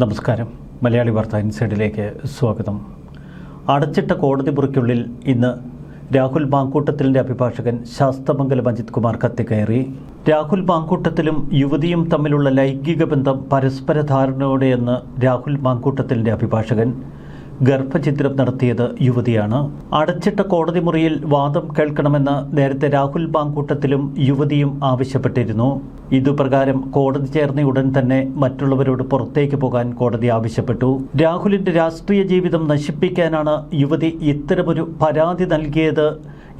നമസ്കാരം. മലയാളി വാർത്ത ഇൻസൈഡിലേക്ക് സ്വാഗതം. അടച്ചിട്ട കോടതി മുറിക്കുള്ളിൽ ഇന്ന് രാഹുൽ മാങ്കൂട്ടത്തിലിന്റെ അഭിഭാഷകൻ ശാസ്തമംഗലം അജിത് കുമാർ കത്തിക്കയറി. രാഹുൽ ബാങ്കൂട്ടത്തിലും യുവതിയും തമ്മിലുള്ള ലൈംഗിക ബന്ധം പരസ്പര ധാരണയോടെയെന്ന് രാഹുൽ മാങ്കൂട്ടത്തിലിന്റെ അഭിഭാഷകൻ ഗർഭചിത്രം നടത്തിയത് യുവതിയാണ്. അടച്ചിട്ട കോടതി മുറിയിൽ വാദം കേൾക്കണമെന്ന് നേരത്തെ രാഹുൽ ബാങ്കൂട്ടത്തിലും യുവതിയും ആവശ്യപ്പെട്ടിരുന്നു. ഇതുപ്രകാരം കോടതി ചേർന്ന ഉടൻ തന്നെ മറ്റുള്ളവരോട് പുറത്തേക്ക് പോകാൻ കോടതി ആവശ്യപ്പെട്ടു. രാഹുലിന്റെ രാഷ്ട്രീയ ജീവിതം നശിപ്പിക്കാനാണ് യുവതി ഇത്തരമൊരു പരാതി നൽകിയത്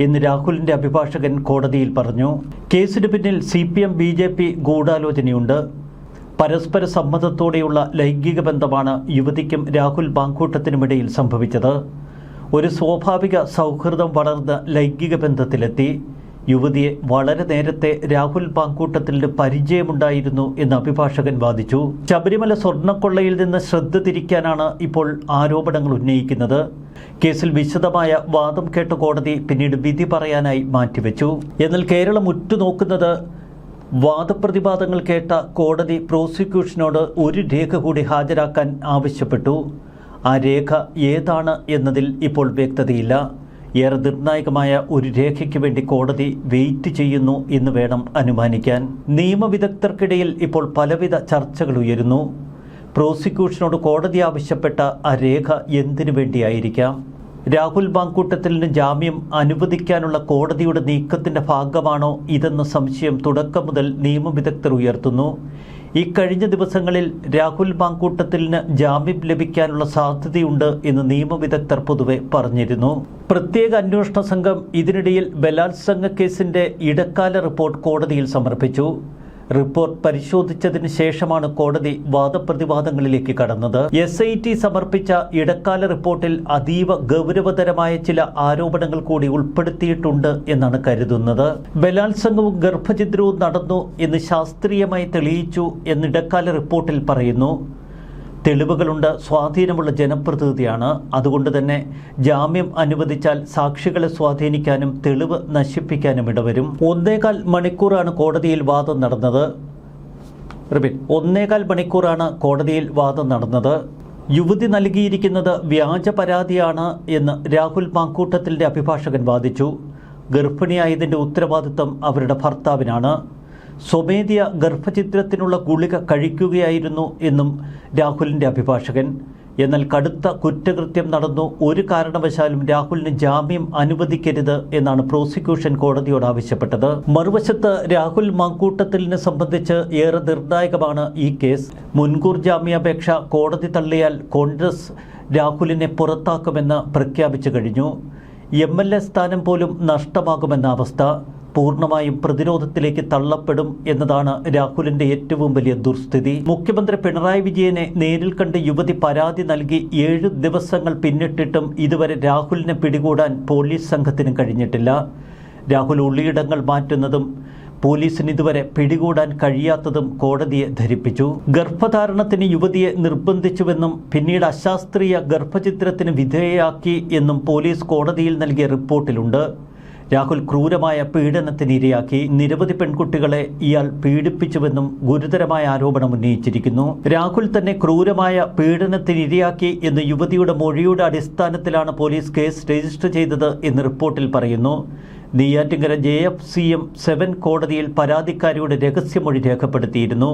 എന്ന് രാഹുലിന്റെ അഭിഭാഷകൻ കോടതിയിൽ പറഞ്ഞു. കേസിന് പിന്നിൽ C P M B J P ഗൂഢാലോചനയുണ്ട്. പരസ്പര സമ്മതത്തോടെയുള്ള ലൈംഗിക ബന്ധമാണ് യുവതിക്കും രാഹുൽ ബാങ്കൂട്ടത്തിനുമിടയിൽ സംഭവിച്ചത്. ഒരു സ്വാഭാവിക സൗഹൃദം വളർന്ന ലൈംഗിക ബന്ധത്തിലെത്തി. യുവതിയെ വളരെ നേരത്തെ രാഹുൽ പാങ്കൂട്ടത്തിന്റെ പരിചയമുണ്ടായിരുന്നു എന്ന് അഭിഭാഷകൻ വാദിച്ചു. ശബരിമല സ്വർണക്കൊള്ളയിൽ നിന്ന് ശ്രദ്ധ തിരിക്കാനാണ് ഇപ്പോൾ ആരോപണങ്ങൾ ഉന്നയിക്കുന്നത്. കേസിൽ വിശദമായ വാദം കേട്ട കോടതി പിന്നീട് വിധി പറയാനായി മാറ്റിവെച്ചു. എന്നാൽ കേരളം ഉറ്റുനോക്കുന്നത് വാദപ്രതിവാദങ്ങൾ കേട്ട കോടതി പ്രോസിക്യൂഷനോട് ഒരു രേഖ കൂടി ഹാജരാക്കാൻ ആവശ്യപ്പെട്ടു. ആ രേഖ ഏതാണ് എന്നതിൽ ഇപ്പോൾ വ്യക്തതയില്ല. ഏറെ നിർണായകമായ ഒരു രേഖയ്ക്ക് വേണ്ടി കോടതി വെയിറ്റ് ചെയ്യുന്നു എന്ന് വേണം അനുമാനിക്കാൻ. നിയമവിദഗ്ധർക്കിടയിൽ ഇപ്പോൾ പലവിധ ചർച്ചകൾ ഉയരുന്നു. പ്രോസിക്യൂഷനോട് കോടതി ആവശ്യപ്പെട്ട ആ രേഖ എന്തിനു വേണ്ടിയായിരിക്കാം? രാഹുൽ ബാങ്കൂട്ടത്തിന് ജാമ്യം അനുവദിക്കാനുള്ള കോടതിയുടെ നീക്കത്തിന്റെ ഭാഗമാണോ ഇതെന്ന സംശയം തുടക്കം മുതൽ നിയമവിദഗ്ധർ ഉയർത്തുന്നു. ഇക്കഴിഞ്ഞ ദിവസങ്ങളിൽ രാഹുൽ ബാങ്കൂട്ടത്തിന് ജാമ്യം ലഭിക്കാനുള്ള സാധ്യതയുണ്ട് എന്ന് നിയമവിദഗ്ധർ പൊതുവെ പറഞ്ഞിരുന്നു. പ്രത്യേക അന്വേഷണ സംഘം ഇതിനിടയിൽ ബലാത്സംഗ കേസിന്റെ ഇടക്കാല റിപ്പോർട്ട് കോടതിയിൽ സമർപ്പിച്ചു. റിപ്പോർട്ട് പരിശോധിച്ചതിന് ശേഷമാണ് കോടതി വാദപ്രതിവാദങ്ങളിലേക്ക് കടന്നത്. എസ് ഐ ടി സമർപ്പിച്ച ഇടക്കാല റിപ്പോർട്ടിൽ അതീവ ഗൗരവതരമായ ചില ആരോപണങ്ങൾ കൂടി ഉൾപ്പെടുത്തിയിട്ടുണ്ട് എന്നാണ് കരുതുന്നത്. ബലാത്സംഗവും ഗർഭഛിദ്രവും നടന്നു എന്ന് ശാസ്ത്രീയമായി തെളിയിച്ചു എന്ന് ഇടക്കാല റിപ്പോർട്ടിൽ പറയുന്നു. തെളിവുകളുണ്ട് സ്വാധീനമുള്ള ജനപ്രതിനിധിയാണ്. അതുകൊണ്ട് തന്നെ ജാമ്യം അനുവദിച്ചാൽ സാക്ഷികളെ സ്വാധീനിക്കാനും തെളിവ് നശിപ്പിക്കാനും ഇടവരും. ഒന്നേകാൽ മണിക്കൂറാണ് കോടതിയിൽ വാദം നടന്നത്. റിപ്പീറ്റ് ഒന്നേകാൽ മണിക്കൂറാണ് കോടതിയിൽ വാദം നടന്നത്. യുവതി നൽകിയിരിക്കുന്നത് വ്യാജ പരാതിയാണ് എന്ന് രാഹുൽ മാക്കൂട്ടത്തിന്റെ അഭിഭാഷകൻ വാദിച്ചു. ഗർഭിണിയായതിന്റെ ഉത്തരവാദിത്തം അവരുടെ ഭർത്താവിനാണ്. സ്വമേധ്യ ഗർഭചിത്രത്തിനുള്ള ഗുളിക കഴിക്കുകയായിരുന്നു എന്നും രാഹുലിന്റെ അഭിഭാഷകൻ. എന്നാൽ കടുത്ത കുറ്റകൃത്യം നടന്നു. ഒരു കാരണവശാലും രാഹുലിന് ജാമ്യം അനുവദിക്കരുത് എന്നാണ് പ്രോസിക്യൂഷൻ കോടതിയോട് ആവശ്യപ്പെട്ടത്. മറുവശത്ത് രാഹുൽ മാങ്കൂട്ടത്തിലിനെ സംബന്ധിച്ച് ഏറെ നിർണായകമാണ് ഈ കേസ്. മുൻകൂർ ജാമ്യാപേക്ഷ കോടതി തള്ളിയാൽ കോൺഗ്രസ് രാഹുലിനെ പുറത്താക്കുമെന്ന് പ്രഖ്യാപിച്ചു കഴിഞ്ഞു. എം സ്ഥാനം പോലും നഷ്ടമാകുമെന്ന അവസ്ഥ. പൂർണമായും പ്രതിരോധത്തിലേക്ക് തള്ളപ്പെടും എന്നതാണ് രാഹുലിന്റെ ഏറ്റവും വലിയ ദുർസ്ഥിതി. മുഖ്യമന്ത്രി പിണറായി വിജയനെ നേരിൽ കണ്ട് യുവതി പരാതി നൽകി ഏഴ് ദിവസങ്ങൾ പിന്നിട്ടിട്ടും ഇതുവരെ രാഹുലിനെ പിടികൂടാൻ പോലീസ് സംഘത്തിന് കഴിഞ്ഞിട്ടില്ല. രാഹുൽ ഉള്ളിയിടങ്ങൾ മാറ്റുന്നതും പോലീസിന് ഇതുവരെ പിടികൂടാൻ കഴിയാത്തതും കോടതിയെ ധരിപ്പിച്ചു. ഗർഭധാരണത്തിന് യുവതിയെ നിർബന്ധിച്ചുവെന്നും പിന്നീട് അശാസ്ത്രീയ ഗർഭചിത്രത്തിന് വിധേയയാക്കി എന്നും പോലീസ് കോടതിയിൽ നൽകിയ റിപ്പോർട്ടിലുണ്ട്. രാഹുൽ ക്രൂരമായ പീഡനത്തിനിരയാക്കി നിരവധി പെൺകുട്ടികളെ ഇയാൾ പീഡിപ്പിച്ചുവെന്നും ഗുരുതരമായ ആരോപണം ഉന്നയിച്ചിരിക്കുന്നു. രാഹുൽ തന്നെ ക്രൂരമായ പീഡനത്തിനിരയാക്കി എന്ന് യുവതിയുടെ മൊഴിയുടെ അടിസ്ഥാനത്തിലാണ് പോലീസ് കേസ് രജിസ്റ്റർ ചെയ്തത് എന്ന് റിപ്പോർട്ടിൽ പറയുന്നു. Neyyattinkara J F C M seven കോടതിയിൽ പരാതിക്കാരിയുടെ രഹസ്യമൊഴി രേഖപ്പെടുത്തിയിരുന്നു.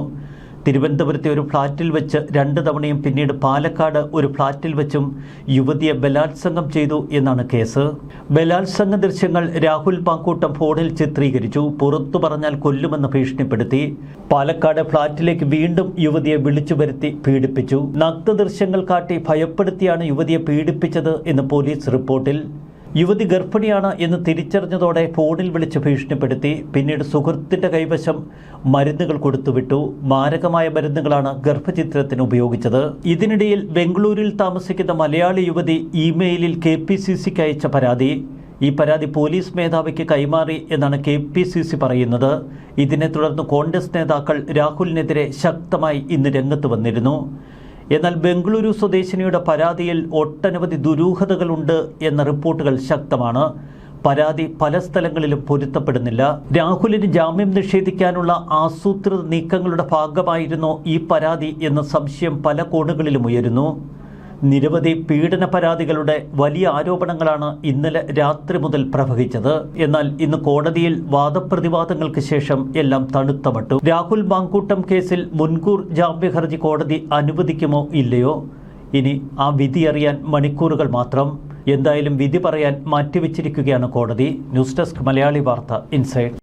തിരുവനന്തപുരത്തെ ഒരു ഫ്ളാറ്റിൽ വെച്ച് രണ്ട് തവണയും പിന്നീട് പാലക്കാട് ഒരു ഫ്ളാറ്റിൽ വെച്ചും യുവതിയെ ബലാത്സംഗം ചെയ്തു എന്നാണ് കേസ്. ബലാത്സംഗ ദൃശ്യങ്ങൾ രാഹുൽ പാങ്കൂട്ടം ഫോണിൽ ചിത്രീകരിച്ചു. പുറത്തു പറഞ്ഞാൽ കൊല്ലുമെന്ന് ഭീഷണിപ്പെടുത്തി. പാലക്കാട് ഫ്ളാറ്റിലേക്ക് വീണ്ടും യുവതിയെ വിളിച്ചു വരുത്തി പീഡിപ്പിച്ചു. നഗ്ന ദൃശ്യങ്ങൾ കാട്ടി ഭയപ്പെടുത്തിയാണ് യുവതിയെ പീഡിപ്പിച്ചത് എന്ന് പോലീസ് റിപ്പോർട്ടിൽ. യുവതി ഗർഭിണിയാണ് എന്ന് തിരിച്ചറിഞ്ഞതോടെ ഫോണിൽ വിളിച്ച് ഭീഷണിപ്പെടുത്തി. പിന്നീട് സുഹൃത്തിന്റെ കൈവശം മരുന്നുകൾ കൊടുത്തുവിട്ടു. മാരകമായ മരുന്നുകളാണ് ഗർഭചിത്രത്തിന് ഉപയോഗിച്ചത്. ഇതിനിടയിൽ ബംഗളൂരിൽ താമസിക്കുന്ന മലയാളി യുവതി ഇമെയിലിൽ കെ പി സി സിക്ക് അയച്ച പരാതി. ഈ പരാതി പോലീസ് മേധാവിക്ക് കൈമാറി എന്നാണ് കെ പി സി സി പറയുന്നത്. ഇതിനെ തുടർന്ന് കോൺഗ്രസ് നേതാക്കൾ രാഹുലിനെതിരെ ശക്തമായി ഇന്ന് രംഗത്ത് വന്നിരുന്നു. എന്നാൽ ബംഗളൂരു സ്വദേശിനിയുടെ പരാതിയിൽ ഒട്ടനവധി ദുരൂഹതകളുണ്ട് എന്ന റിപ്പോർട്ടുകൾ ശക്തമാണ്. പരാതി പല സ്ഥലങ്ങളിലും പൊരുത്തപ്പെടുന്നില്ല. രാഹുലിന് ജാമ്യം നിഷേധിക്കാനുള്ള ആസൂത്രിത നീക്കങ്ങളുടെ ഭാഗമായിരുന്നോ ഈ പരാതി എന്ന സംശയം പല കോണുകളിലും ഉയരുന്നു. നിരവധി പീഡന പരാതികളുടെ വലിയ ആരോപണങ്ങളാണ് ഇന്നലെ രാത്രി മുതൽ പ്രവഹിച്ചത്. എന്നാൽ ഇന്ന് കോടതിയിൽ വാദപ്രതിവാദങ്ങൾക്ക് ശേഷം എല്ലാം തണുത്തമട്ടു. രാഹുൽ മാങ്കൂട്ടം കേസിൽ മുൻകൂർ ജാമ്യ ഹർജി കോടതി അനുവദിക്കുമോ ഇല്ലയോ? ഇനി ആ വിധി അറിയാൻ മണിക്കൂറുകൾ മാത്രം. എന്തായാലും വിധി പറയാൻ മാറ്റിവെച്ചിരിക്കുകയാണ് കോടതി. ന്യൂസ് ഡെസ്ക് മലയാളി വാർത്ത ഇൻസൈഡ്.